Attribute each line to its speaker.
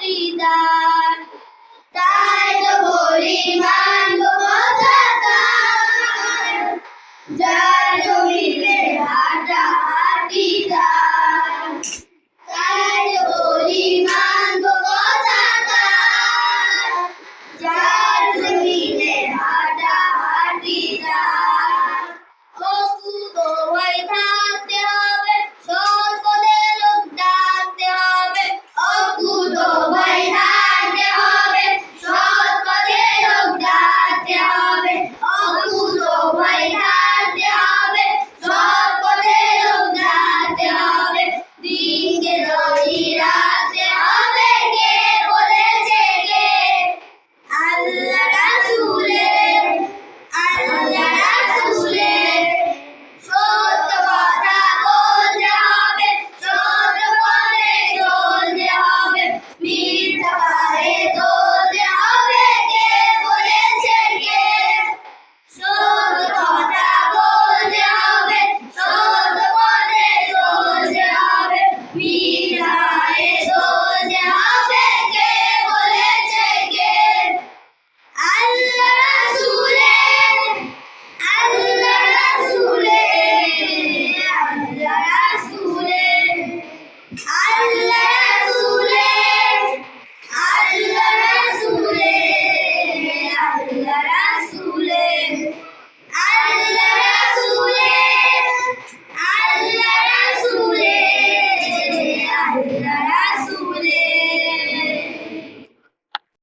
Speaker 1: দিদার তাই তো বলি মা